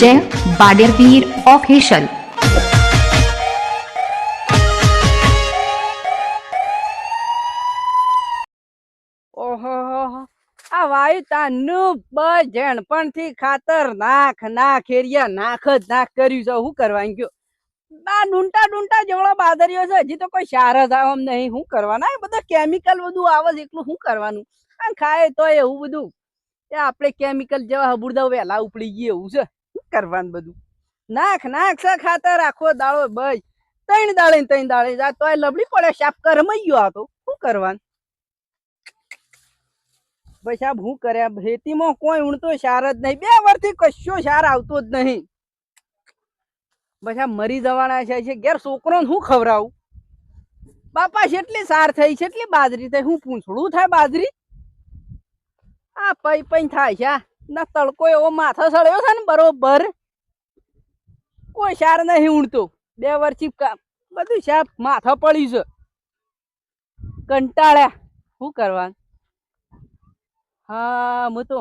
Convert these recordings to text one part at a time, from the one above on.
જય બાડેરવીર ઓફિશિયલ વાયુ તાનું બસ જેણપણથી ખાતર નાખ નાખ એરિયા નાખ જ નાખ કર્યું છે શું કરવાનું ગયો આ ડુંટા ડુંટા જેવડો બાદરીઓ છે હજી તો કોઈ સાર જ આવે એમ નહીં શું કરવાના? એ બધા કેમિકલ બધું આવે છે, એટલું શું કરવાનું? આ ખાય તો એવું બધું. એ આપણે કેમિકલ જેવા હબુડદા વહેલા ઉપડી ગઈ એવું છે. શું કરવાનું બધું? નાખ નાખ, સા, ખાતર રાખો, દાળો, બસ. ત્રણ દાળે ત્રણ દાળે. જા તોય લબડી પડે સાપ કરમઈ ગયો આ તો. શું કરવાનું? ભાઈ સાહેબ, હું કર્યા ખેતીમાં કોઈ ઊણતો સાર જ નહીં. બે વર્ષથી કશો સાર આવતો જ નહીં. પછી મરી જવાના છે છે. ઘેર છોકરોને હું ખવડાવું? બાપા જેટલી સાર થઈ એટલી બાજરી થઈ. હું પૂંછડું થાય બાજરી? આ પૈ પૈ થાય છે ના તડકો એવો માથો સળ્યો છે ને બરોબર. કોઈ સાર નહીં ઊણતો બે વર્ષથી બધું સાપ માથો પડી છે. કંટાળ્યા. શું કરવાનું? હા, હું તો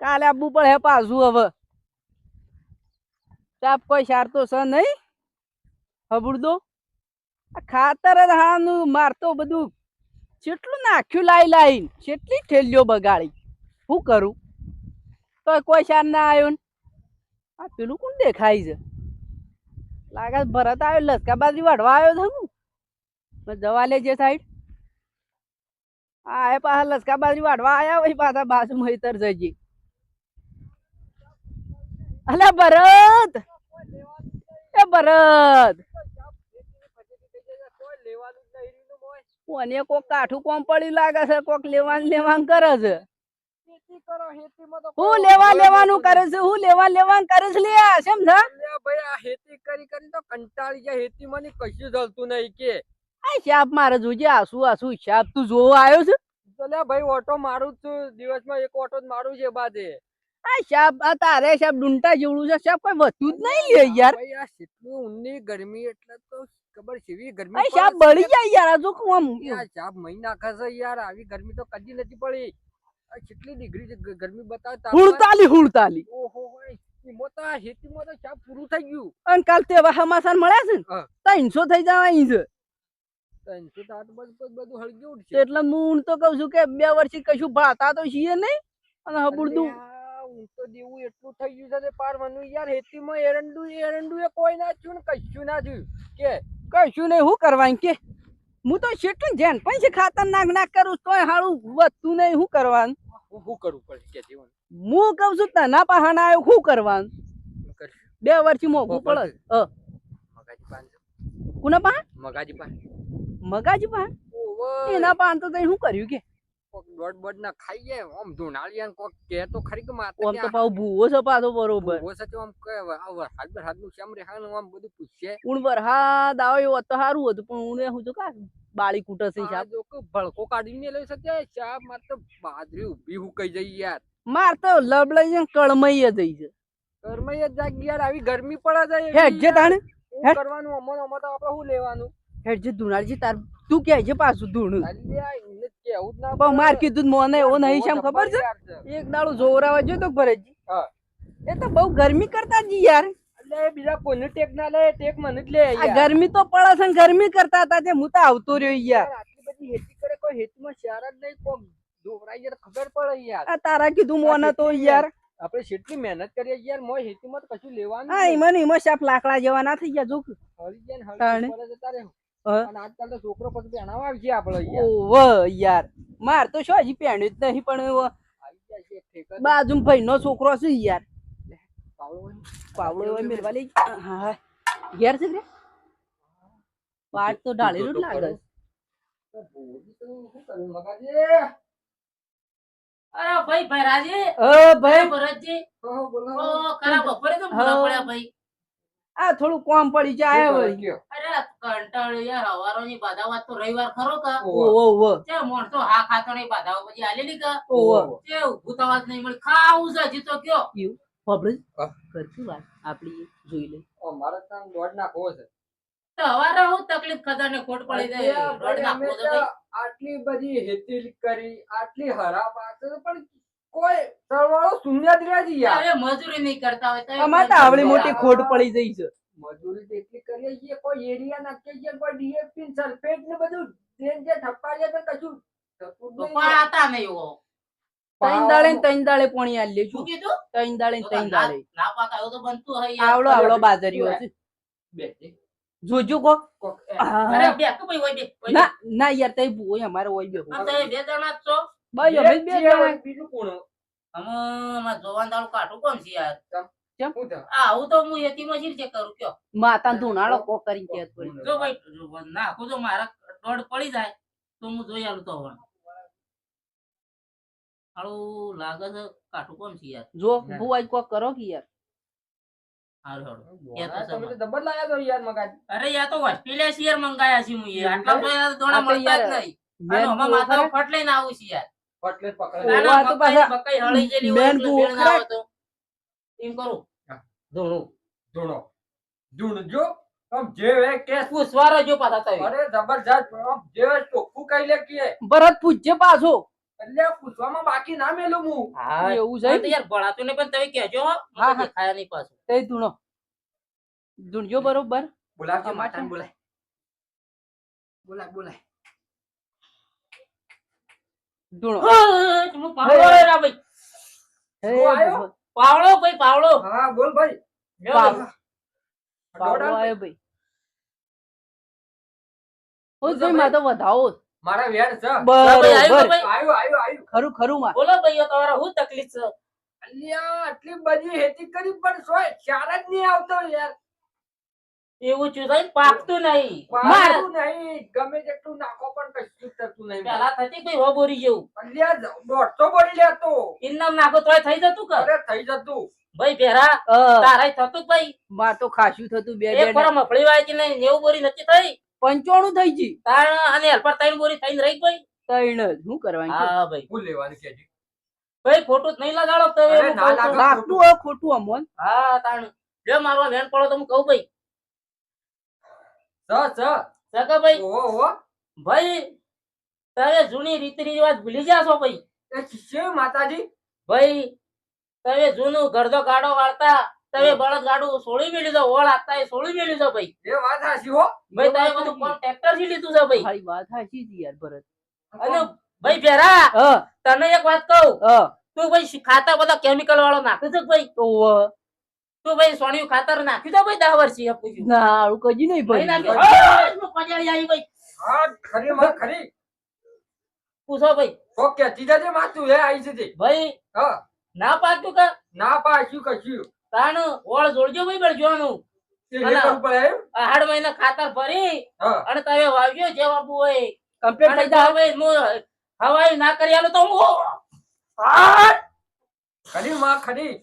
કાલે આવવું પડે પાછું હવે. સાપ કોઈ સાર તો છે નહીં? હબુડદો? ખાતર હાનું મારતો બધું કેટલું નાખ્યું લાઈ લાઈ કેટલી ઠેલીઓ બગાડી. શું કરું? તો કોઈ સાર ના આવ્યો ને? આ પેલું કોણ દેખાય છે? લાગે ભરત આવ્યો, લસકા બાજરી વાઢવા આવ્યો છે હું. જવા લેજે સાઈડ. આ પાછા લસકા બાજરી વાઢવા આવ્યા હોય, પાછા બાજુ હેતર જજે. અલા ભરત! એ ભરત! કોને કોક કાઠું કોમ પડ્યું લાગે છે કોક લેવાન લેવાનું કરે છે. હું લેવા લેવાનું કરે છે હું લેવા લેવાનું કરે છે લે સમજા છે? ભાઈ આ કરી કરી તો કંટાળી ગયા ખેતી માં કશું જલતું નહીં કે. આ શાપ મારે જોજે આસુ આસુ શાપ તું જોવા આવ્યો છે? તો લ્યા ભાઈ ઓટો મારું છું દિવસમાં એક ઓટો જ મારું છે બાદે આ શાપ આ તારે શાપ ડુંટા જેવડું છે શાપ કોઈ વધતું જ નહીં લે યાર. ભાઈ આ કેટલું ઊંડી ગરમી એટલે તો ખબર છે એવી ગરમી શાપ સાહેબ બળી જાય યાર આ જો કોમ આમ સાહેબ મહિના છે યાર આવી ગરમી તો કદી નથી પડી. કેટલી ડિગ્રી ગરમી બતાવતા તાપમાન. હુળતાલી હુળતાલી ઓહો હોય એમાં તો આ ખેતીમાં તો ચાપ પૂરું થઈ ગયું. અને કાલ તે હમાસાર મળ્યા છે ને ત્રણસો થઈ જવા અહીં છે. ત્રણસો તો બધું બધું હળગી ઉઠશે. એટલે હું તો કઉ છું કે બે વર્ષથી કશું ભાતા તો છીએ નહીં. અને ઊંઘ તો દેવું એટલું થઈ ગયું છે પાર મનું યાર હેતીમાં એરંડું એરંડું એ કોઈ ના થયું ને કશું ના થયું. કે કશું નહીં શું કરવાનું કે? હું તો કેટલું જેન પણ છે ખાતરનાક ના કરું તોય હાળું વધતું નહીં શું કરવાનું? હું શું કરવું પડે કે જીવન? હું કઉ છું તના પહાણા આવ્યો શું કરવાનું? બે વર્ષથી મોઘું પડે અ, મગાજી પાન કોના પાન મગાજી પાન. મગાજી પાન? એના પાન તો તઈ શું કર્યું કે? કોક દોડ બોડ ના ખાઈ જાય આમ ધુણાળિયા કોક કે તો ખરી કે માતા આમ તો પાવ ભૂવો છે પાછો બરોબર. ભૂવો છે તો આમ કે આ વરસાદ વરસાદનું શેમ રેહાનું આમ બધું પૂછશે ઉણ વરસાદ આવ્યો તો સારું હતું પણ ઉણે હું તો કા બાળી કૂટે છે સાહેબ જો કે ભળકો કાઢીને લઈ શકે સાહેબ માર તો બાજરી ઊભી હુકાઈ જઈ યાર. માર તો લબડાઈ કળમઈ જઈ છે. ઘરમાં જ જાગ યાર આવી ગરમી પડે છે હેડ જે તાણે હેડ. કરવાનું? અમન અમન તો આપણે શું લેવાનું? હેડ જે ધુણાળજી તાર તું કે છે પાછું ધૂણ? જ પણ માર કીધું મને એવો નહીં છે ખબર છે. એક દાડો જોરાવા જો તો ભરતજી એ તો બહુ ગરમી કરતા જી યાર. બીજા કોઈને ટેક ના લે ટેક મને જ લે ગરમી તો પડે છે ગરમી કરતા હતા તે હું તો આવતો રહ્યો યાર. આટલી બધી ખેતી કરે કોઈ ખેતીમાં શાર જ નહીં કોક દોરાય યાર ખબર પડે યાર. તારા કીધું મોને તો યાર. આપણે કેટલી મહેનત કરીએ યાર મોય હેતીમાં તો કશું લેવાનું હા ને એમાં શાપ લાકડા જેવા ના થઈ ગયા જો તારે હળી હળી આજકાલ તો છોકરો પછી આવશે આપણે યાર ઓવ યાર માર તો શું હજી પહેણ્યું જ નહીં પણ. બાજુ ભાઈ નો છોકરો છે યાર. પાવડો હોય. મેળવા લઈ હા હા. ઘેર છે કે? પાટ તો ઢાળેલું જ લાગે? અરે ભાઈ રાજી અ ભાઈ. ભરતજી કહો, ઓ ખરા બપોરે તો ભૂલા પડ્યા ભાઈ. આ થોડું કોમ પડી જાય વળી. અરે કંટાળ્યો યાર હવારોની બાધા વાત તો રવિવાર ખરો કા? ઓહો. ઓવો ઓવો તે માણસો હા ખાતો નહીં બાધાઓ પછી આલેલી કા? ઓવો તે ઊભું થવા નહીં મળી. ખાવું છે હજી કયો? હા. કરશું વાત. આપડી જોઈ લે છે. તો હવારે હું તકલીફ ખબર ને ખોટ પડી જાય. આટલી બધી ખેતી કરી આટલી હરા પાકે સરવાળો શૂન્ય જ રહે છે યાર. અરે મજૂરી નહીં કરતા હોય તો અમાર તો આવડી મોટી ખોટ પડી જઈ છે. મજૂરી જેટલી કરીએ છીએ કોઈ એરિયા નાખીએ છીએ કોઈ ડીએફપી સલ્ફેટ ને બધું જે જે ઠપકારીએ તો કશું તો આતા નહીં હો. ત્રણ દાડે ને ત્રણ દાડે પોણી આલી શું કીધું? ત્રણ દાડે ને તો ત્રણ ના- દાડે ના પાકા એવું તો બનતું હોય યાર. આવડો આવડો બાજરીઓ છે. બે, જોજો કો અરે બે તો ભાઈ હોય બે ના ના યાર તઈ ભૂય અમારે હોય બે આમ તો એ બે જણા છો. જ બે જે હોય બીજું કોણ? અમારે જોવાનું દાડું કાઢું કોણ છે યાર? શું આ આવું તો હું એતીમાં શી રીતે કરું કયો? માતા ધુનાળો કો કરીને કેત જો ભાઈ નાખો તો મારા દોડ પડી જાય તો હું જોઈ આલું તો હવે. લાગે છે કાટું કોણ છે યાર? જો ભૂવાજ કોક કરો કે યાર. અરે યા તો ઓસ્ટ્રેલિયા શિયર મંગાયા. છે હું આટલા તો યાર દોણા મળતા જ નહીં? ફટ લઈને આવું છે યાર. પટલે પકડે. તો પાછા મકાઈ હળી જેલી હોય એટલે ભૂવો ના આવે તો. એમ કરું. ધોણું ધૂણો. ધૂણજો આમ જે વે કે પૂછવારો જો પાછા તમે અરે જબરજસ્ત આમ જે ચોખ્ખું કહી લે કે. ભરત પૂછજે પાછો. એટલે પૂછવામાં બાકી ના મેલું હું. હા એવું છે યાર ભણાતું ને પણ તમે કહેજો હો. નહીં પાછું. તઈ ધૂણો. ધૂણજો બરોબર. બોલાવજો અમારે બોલાય. બોલાય બોલાય. ધૂણો. પાવળો હું ભાઈ. હે પાવડો હા બોલ ભાઈ. પાવળો આવ્યો ભાઈ. બોલો જોઈ માં તો વધાવો મારા વેણ છે. આવ્યો બરોબર. આયુ આયુ આયુ. ખરું ખરું માં બોલો ભાઈઓ તમારે શું તકલીફ છે? અલ્યા આટલી બધી હેતી કરી પણ સોય ચાર જ નહીં આવતો યાર. એવું છું થાય પાકતું નહીં. પાકતું નહીં. ગમે તેટલું નાખો પણ કશું થતું નહીં. પેલા થતી કોઈ હો બોરી જેવું દોઢસો બોલી લેતો ઇનામ નાખો તોય થઈ જતું કે? અરે થઈ જતું. ભાઈ ભેરા તારાય થતું ભાઈ? માં તો ખાસું થતું બે બે પર મફળી વાય કે નહીં નેવું બોરી નથી થઈ? પંચોણું થઈ ગઈ. તાણ અને હેલ્પર ત્રણ બોરી થઈને રહી ભાઈ ત્રણ જ. શું કરવાનું હા ભાઈ. હું લેવાનું કેજી ભાઈ ખોટું નહીં લગાડો તો અરે હું ના કહું છું. લાગે. લાગતું હોય ખોટું અમોન. હા તાણ. જો મારો વેન પડો તો હું કહું ભાઈ. ભાઈ? ભાઈ તમે જૂની રીતિ રિવાજ ભૂલી જાશો ભાઈ? એ માતાજી. ભાઈ તમે જૂનું ગરદો ગાડો વાળતા તમે બળદ ગાડું સોળી મેળ્યું લીધો ઓળ આપતા એ સોળી મેળ્યું લીધો ભાઈ. એ વાત હાચી હો. ભાઈ તમે બધું કોણ ટ્રેક્ટરથી લીધું છે ભાઈ? ભાઈ વાત હાચી છે યાર ભરત. અને ભાઈ ભેરા હ. તને એક વાત કહું? હ. તું ભાઈ ખાતા બધા કેમિકલ વાળો નાખ્યું છે ભાઈ? ભાઈ તો ભાઈ સોણિયું ખાતર નાખ્યું તો ભાઈ દહ વર્ષથી આ પૂછ્યું. ના આવું કજી નહીં ભાઈ નાખ્યું હા, આવી ભાઈ હા ખરી માં ખરી. પૂછો ભાઈ. ઓકે કેતી જે માતું હે આવી છે. ભાઈ હા. ના પાક્યું કા? ના પાક્યું કશું. તાણ ઓળ જોડજો ભાઈ બળજોનું તે ના, એ ના. કરવું પડે એમ? આહાડ મહિના ખાતર ભરી અને તમે વાવ્યો જે બાપુ હોય. કમ્પ્લીટ થઈ જાય. ભાઈ હું હવાઈ ના કરી આલો તો હું હા! ખરી માં ખરી.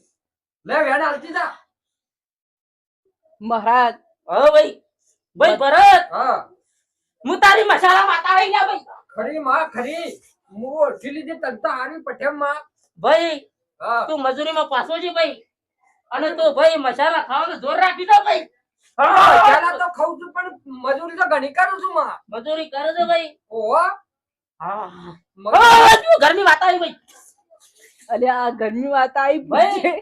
લે વેણ હાલતી જા. મહારાજ. હા ભાઈ. ભાઈ ભરત. હા. હું તારી મસાલા માતા રહી ગયા ભાઈ. ખરી માં ખરી. હું ઓળખી લીધી તનતા હારી પઠેમમાં. ભાઈ તું તું મજૂરીમાં પાછો છે ભાઈ. અને તું ભાઈ મસાલા ખાવાનું જોર રાખી દો ભાઈ. મસાલા તો ખાઉં છું પણ મજૂરી તો ઘણી કરું છું માં. મજૂરી કરે છે ભાઈ. ઓહો. હા. મજૂરી- ઘરની વાત આવી ભાઈ? અલ્યા આ ગરમી વાત આવી ભાઈ.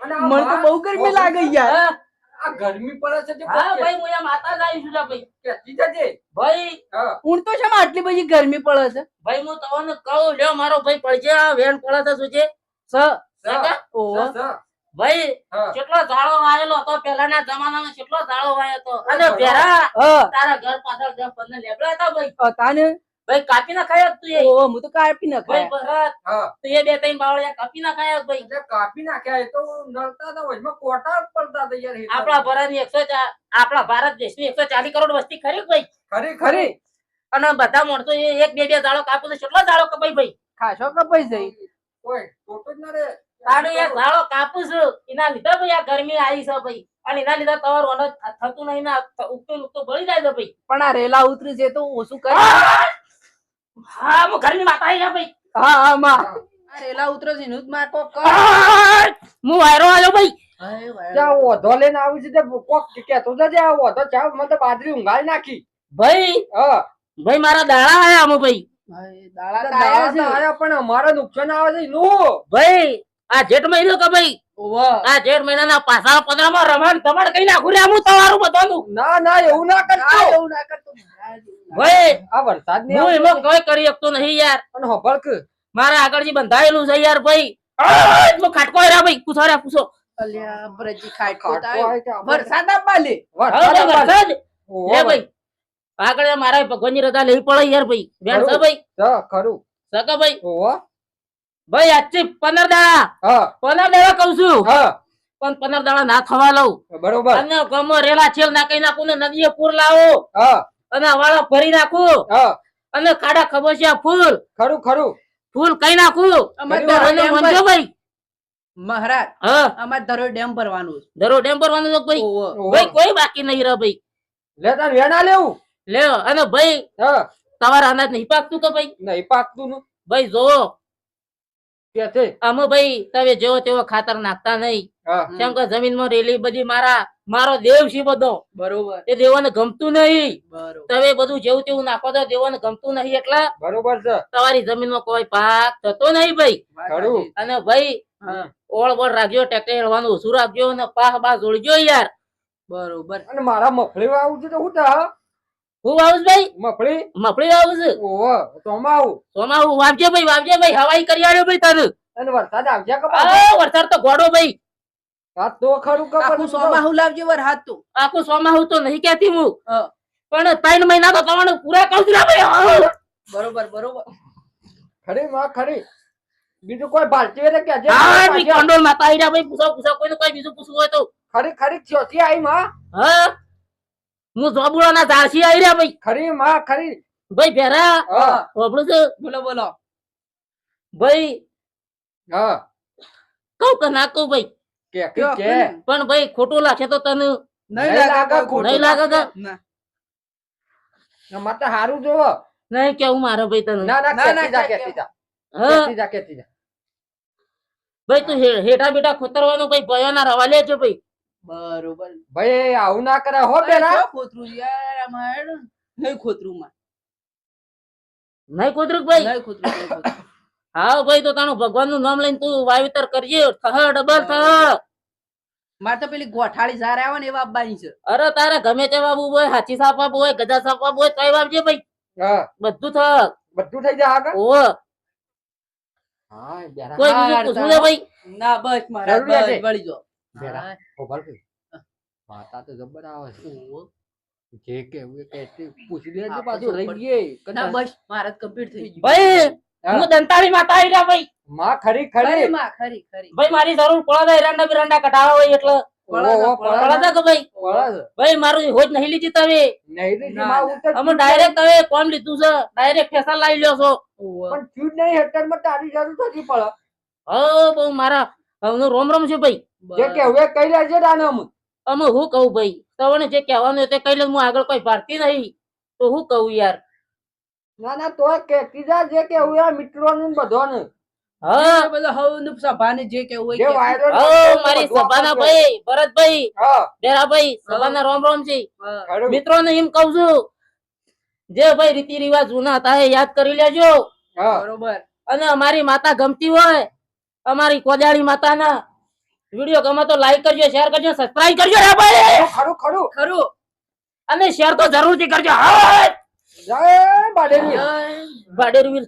મને તો બહુ ગરમી લાગે યાર. આ ગરમી પડે છે હા ભાઈ હું માતા જ છું ભાઈ. કહેતી જજે? ભાઈ હું. તો શેમાં આટલી બધી ગરમી પડે છે? ભાઈ હું તમને કહું લ્યો મારો ભાઈ પડજે આ વેણ પડે છે સ સ. ભાઈ કેટલો ઝાડો વાયેલો હતો પહેલાના જમાનામાં કેટલો ઝાડો વાયો હતો? અને. પેરા તારા ઘર પાછળ દસ પંદર લેબડા હતા ભાઈ. તાને? ભાઈ કાપી નાખાય તું એ? ઓ હું તો કાપી ભાઈ નખાય ભરત હા. તું એ બે ત્રણ બાવળિયા કાપી નાખાય ભાઈ. એટલે કાપી ના ખાય તો નળતા તો વચમાં કોટા પડતા હતા યાર તો. આપણા ભારતની એકસો ચા- આપણા ભારત દેશની એકસો ચાલીસ કરોડ વસ્તી ખરી ભાઈ. ખરી ખરી. અને બધા માણસો એક બે બે ઝાડો કાપો તો કેટલો ઝાડો કપાય ભાઈ? ખાસો કપાઈ જઈ કોઈ ખોટું જ ના રે. તારું એક ઝાડો કાપું છું એના લીધે ભાઈ આ ગરમી આવી છે ભાઈ. અને એના લીધે તમારું વનો થતું નહીં ના ઉગતું ઉગતું બળી જાય છે ભાઈ. પણ આ રેલા ઉતરી છે તો ઓછું કરી હા હું ઘરની આવી ભાઈ. હા હા માં. રેલા ઉતરે છે કોક હું વાયરો આવ્યો ભાઈ. ત્યાં ઓધો લઈને આવી છે તે કોક કહેતો જજે આ ઓધો ચા મને તો બાજરી ઊંઘાડી નાખી. ભાઈ હા. ભાઈ મારા દાડા આયા ભાઈ. દાડા આયા તો છે. આયા પણ અમારે નુકસાન આવે છે એનું ભાઈ આ જેઠ મહિનો કે ભાઈ? આ જેઠ મહિનાના પાછા પંદરમાં રમણ ધમણ કઈ નાખું રે? હું તમારું બધાનું. ના ના એવું ના કરતો. એવું ના કરતો. મહારાજ એવું ના ભાઈ આ વરસાદની હું એમાં કઈ કરી શકતો નહીં યાર. અને હોભળ કે મારા આગળથી બંધાયેલું છે યાર ભાઈ. એટલો ખાટકો હેરા ભાઈ. પૂછો રે પૂછો. અલ્યા બ્રજી ખાટકો વરસાદ વરસાદ લે ભાઈ. આગળ મારા ભગવાનની રજા લેવી પડે યાર ભાઈ. બેન ભાઈ. હા, ખરું. સકા ભાઈ. ઓહો ભાઈ આજથી પંદર દાડા. હા. પંદર દાડા કઉ છું. પણ પંદર દાડા ના થવા લઉં. બરોબર. અને ગમો રેલા છેલ નાખી નાખું ને નદીએ પૂર લાવો. અને વાળા ભરી નાખું. અને ખાડા ખબોશિયા ફૂલ? ખરું ખરું. ફૂલ કઈ નાખું? અમાર બરાબર. ધરો અને ડેમ મંજો ભાઈ. મહારાજ અમારે ધરો ડેમ ભરવાનું છે. દરો ડેમ ભરવાનું છે ભાઈ. ભાઈ કોઈ બાકી નહીં રહે ભાઈ. લે તાર વેણા લેવું? લે અને ભાઈ હા. તમારા અનાજ નહીં પાકતું કે ભાઈ? નહીં પાકતું નું. ભાઈ છે અમે ભાઈ તમે જેવો તેવો ખાતર નાખતા નહીં. કેમ કે જમીનમાં રેલી બધી મારા મારો દેવ છે બધો. બરોબર. એ દેવાને ગમતું નહીં. તમે બધું જેવું તેવું નાખો તો દેવાને ગમતું નહીં એટલે. બરોબર છે. તમારી જમીનમાં કોઈ પાક થતો નહીં ભાઈ. અને ભાઈ ઓળ બોળ રાખજો ટ્રેક્ટર હેડવાનું ઓછું રાખજો અને પાક બા જોડજો યાર. બરોબર. અને મારા મફળી વાવું છે તો હું થાય હું આવું ભાઈ? મફળી? મફળી આવું છું. ઓહો તોમાં આવું? સોમાં હું વાવજે ભાઈ વાવજે ભાઈ. હવાઈ કરી આલ્યો ભાઈ તને અને વરસાદ આવજે કે આ વરસાદ તો ગોડો ભાઈ. હા તો ખરું કે આખું સોમાહુ લાવજે વરસાદ તો. આખું સોમાહુ તો નહીં કહેતી હું. પણ ત્રણ મહિના તો તમારે પૂરા કહું છું ભાઈ. બરોબર બરોબર. ખરી માં ખરી. બીજું કોઈ ભારતીય કે જે હા બી કંડોલ માતા આઈ રહ્યા ભાઈ પૂછો પૂછો કોઈને કોઈ બીજું પૂછવું હોય તો. ખરી ખરી ચોથી આઈ માં. હા. હું જોબુડાના ઝાડસી આવી રહ્યા ભાઈ. ખરી માં ખરી. ભાઈ ભેરા હા. હોભળું છે? બોલો બોલો. ભાઈ હા. કહું કે ના કહું ભાઈ? કે કે પણ ભાઈ ખોટું લાગે તો તને નહીં લાગે ખોટું. નહીં લાગે? ના. માટે હારું જોવો. નહીં કેવું મારે ભાઈ તને? ના ના ના, ના, જા કે- કેતી જા. હા? કેતી જા કેતી જા. ભાઈ તું હેઠા બેઠા ખોતરવાનું ભાઈ ભયોના રવા લે છે ભાઈ. બરોબર. ભાઈ આવું ના કરે હો પેલા ખોતરું યાર અમાર નહીં ખોતરું માં. નહીં ખોતરું ભાઈ? નહીં ખોતરું હા ભાઈ તો તારું ભગવાનનું નામ લઈને તું વાવેતર કરજે થહ ડબલ થહ. મારે તો પેલી ગોઠાળી ઝાર આવે ને એવા આપવાની છે. અરે તારે ગમે તે વાવવું હોય હાથી સાપ વાવવું હોય ગધા સાપ વાવવું હોય તોય વાવજે ભાઈ. હા. બધું થહ. બધું થઈ જાય આગળ? ઓ હા બેરા. કોઈ બીજું પૂછવું ભાઈ? ના બસ મારા બસ વળી જો. હા. ખબર કે માતા તો જબર આવે છે. જે કેવું એ કહેતી પૂછી લેજે આપણે પાછું રહી ગયે ના બસ મારા કમ્પ્લીટ થઈ ગયું ભાઈ હું દંતાળી માતા આવી ભાઈ માં ખરી ખરી માં ખરી ખરી ભાઈ મારી જરૂર પડે તો એરંડા બિરંડા કઢાવા હોય એટલે કે મારું ના, ના. અમે હો હવનું રોમ રોમ છે ભાઈ. જે બસ. કેવું લે છે લેજે દાનમ અમે હું કહું ભાઈ? તમને જે કહેવાનું તે કઈ લે હું આગળ કોઈ ભારતી નહીં. તો હું કહું યાર? ના ના તો કે કીધા જે કેવું આ મિત્રો ને બધાનું. હા. એ બધું હવનું સભાને જે કેવું હોય કે. વાયરલ મારી સભાના ભાઈ ભરતભાઈ હા. ડેરાભાઈ સભાના રોમ રોમ છે. મિત્રો ને મિત્રોને એમ કહું છું જે ભાઈ રીતિ રિવાજ જૂના હતા એ યાદ કરી લેજો. બરોબર. અને અમારી માતા ગમતી હોય અમારી કોજાળી માતાના વીડિયો ગમે તો લાઈક કરજો શેર કરજો સબસ્ક્રાઇબ કરજો રે ભાઈ. ખરું ખરું ખરું. અને શેર તો જરૂરથી કરજો. હા જય બાડેની ભાડેર વીર